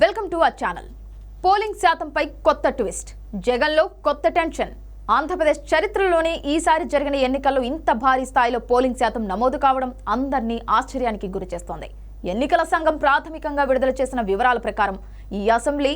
Welcome to our channel. Polling శాతంపై కొత్త twist. జగన్లో కొత్త టెన్షన్. ఆంధ్రప్రదేశ్ చరిత్రలోనే ఈసారి జరిగిన ఎన్నికల్లో ఇంత భారీ స్థాయిలో పోలింగ్ శాతం నమోదు కావడం అందరినీ ఆశ్చర్యానికి గురిచేస్తోంది ఎన్నికల సంఘం ప్రాథమికంగా విడుదల చేసిన వివరాల ప్రకారం ఈ అసెంబ్లీ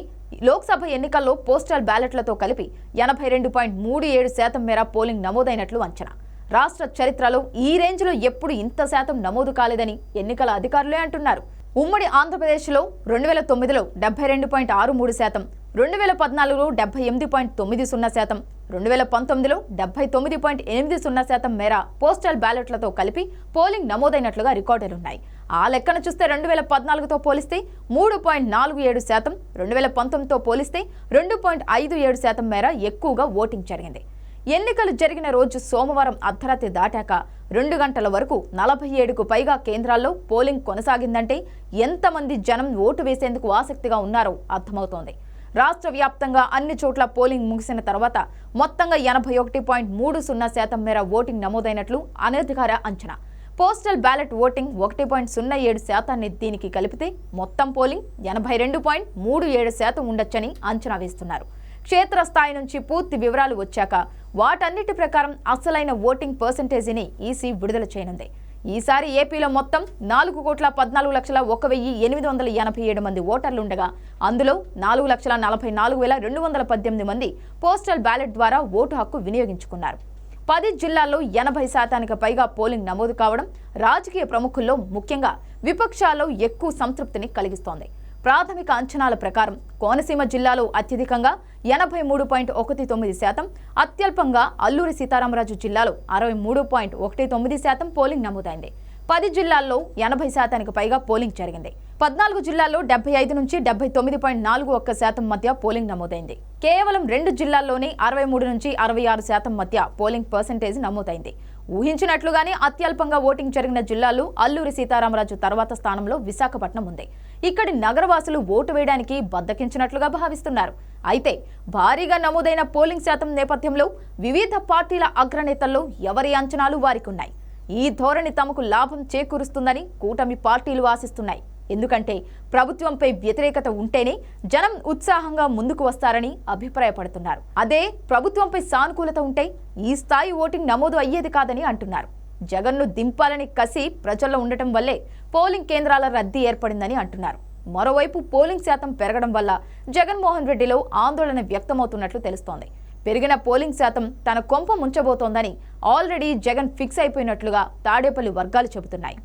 లోక్సభ ఎన్నికల్లో పోస్టల్ బ్యాలెట్లతో కలిపి ఎనభై రెండు పాయింట్ మూడు ఏడు శాతం మేర పోలింగ్ నమోదైనట్లు అంచనా. రాష్ట్ర చరిత్రలో ఈ రేంజ్లో ఎప్పుడు ఇంత శాతం నమోదు కాలేదని ఎన్నికల అధికారులే అంటున్నారు. ఉమ్మడి ఆంధ్రప్రదేశ్లో రెండు వేల తొమ్మిదిలో డెబ్బై రెండు పాయింట్ ఆరు మూడు శాతం రెండు వేల పద్నాలుగులో డెబ్బై ఎనిమిది పాయింట్ తొమ్మిది సున్నా శాతం రెండు వేల పంతొమ్మిదిలో డెబ్బై తొమ్మిది పాయింట్ ఎనిమిది సున్నా శాతం మేర పోస్టల్ బ్యాలెట్లతో కలిపి పోలింగ్ నమోదైనట్లుగా రికార్డులున్నాయి. ఆ లెక్కన చూస్తే రెండు వేల పద్నాలుగుతో పోలిస్తే మూడు పాయింట్ నాలుగు ఏడు శాతం రెండు వేల పంతొమ్మిదితో పోలిస్తే రెండు పాయింట్ ఐదు ఏడు శాతం మేర ఎక్కువగా ఓటింగ్ జరిగింది. ఎన్నికలు జరిగిన రోజు సోమవారం అర్ధరాత్రి దాటాక రెండు గంటల వరకు నలభై ఏడుకు పైగా కేంద్రాల్లో పోలింగ్ కొనసాగిందంటే ఎంతమంది జనం ఓటు వేసేందుకు ఆసక్తిగా ఉన్నారో అర్థమవుతోంది. రాష్ట్ర వ్యాప్తంగా అన్ని చోట్ల పోలింగ్ ముగిసిన తర్వాత మొత్తంగా ఎనభై ఒకటి పాయింట్ మూడు సున్నా శాతం మేర ఓటింగ్ నమోదైనట్లు అనధికార అంచనా. పోస్టల్ బ్యాలెట్ ఓటింగ్ ఒకటి పాయింట్ సున్నా ఏడు శాతాన్ని దీనికి కలిపితే మొత్తం పోలింగ్ ఎనభై రెండు పాయింట్ మూడు ఏడు శాతం ఉండొచ్చని అంచనా వేస్తున్నారు. క్షేత్రస్థాయి నుంచి పూర్తి వివరాలు వచ్చాక వాటన్నిటి ప్రకారం అసలైన ఓటింగ్ పర్సంటేజీని ఈసీ విడుదల చేయనుంది. ఈసారి ఏపీలో మొత్తం నాలుగు కోట్ల పద్నాలుగు లక్షల ఒక వెయ్యి ఎనిమిది వందల ఎనభై ఏడు మంది ఓటర్లుండగా అందులో నాలుగు లక్షల నలభై నాలుగు వేల రెండు వందల పద్దెనిమిది మంది పోస్టల్ బ్యాలెట్ ద్వారా ఓటు హక్కు వినియోగించుకున్నారు. పది జిల్లాల్లో ఎనభై శాతానికి పైగా పోలింగ్ నమోదు కావడం రాజకీయ ప్రముఖుల్లో ముఖ్యంగా విపక్షాల్లో ఎక్కువ సంతృప్తిని కలిగిస్తోంది. ప్రాథమిక అంచనాల ప్రకారం కోనసీమ జిల్లాలో అత్యధికంగా ఎనభై మూడు పాయింట్ ఒకటి తొమ్మిది శాతం అత్యల్పంగా అల్లూరి సీతారామరాజు జిల్లాలో అరవై మూడు పాయింట్ ఒకటి తొమ్మిది శాతం పోలింగ్ నమోదైంది. పది జిల్లాల్లో ఎనభై శాతానికి పైగా పోలింగ్ జరిగింది. పద్నాలుగు జిల్లాల్లో డెబ్బై ఐదు నుంచి డెబ్బై తొమ్మిది పాయింట్ నాలుగు ఒక్క శాతం మధ్య పోలింగ్ నమోదైంది. కేవలం రెండు జిల్లాల్లోనే అరవై మూడు నుంచి అరవై ఆరు శాతం మధ్య పోలింగ్ పర్సంటేజ్ నమోదైంది. ఊహించినట్లుగానే అత్యల్పంగా ఓటింగ్ జరిగిన జిల్లాలు అల్లూరి సీతారామరాజు తర్వాత స్థానంలో విశాఖపట్నం ఉంది. ఇక్కడి నగరవాసులు ఓటు వేయడానికి బద్దకించినట్లుగా భావిస్తున్నారు. అయితే భారీగా నమోదైన పోలింగ్ శాతం నేపథ్యంలో వివిధ పార్టీల అగ్రనేతల్లో ఎవరి అంచనాలు వారికి ఉన్నాయి ఈ ధోరణి తమకు లాభం చేకూరుస్తుందని కూటమి పార్టీలు ఆశిస్తున్నాయి. ఎందుకంటే ప్రభుత్వంపై వ్యతిరేకత ఉంటేనే జనం ఉత్సాహంగా ముందుకు వస్తారని అభిప్రాయపడుతున్నారు. అదే ప్రభుత్వంపై సానుకూలత ఉంటే ఈ స్థాయి ఓటింగ్ నమోదు అయ్యేది కాదని అంటున్నారు. జగన్ను దింపాలని కసి ప్రజల్లో ఉండటం వల్లే పోలింగ్ కేంద్రాల రద్దీ ఏర్పడిందని అంటున్నారు. మరోవైపు పోలింగ్ శాతం పెరగడం వల్ల జగన్మోహన్ రెడ్డిలో ఆందోళన వ్యక్తమవుతున్నట్లు తెలుస్తోంది. పెరిగిన పోలింగ్ శాతం తన కొంప ముంచబోతోందని ఆల్రెడీ జగన్ ఫిక్స్ అయిపోయినట్లుగా తాడేపల్లి వర్గాలు చెబుతున్నాయి.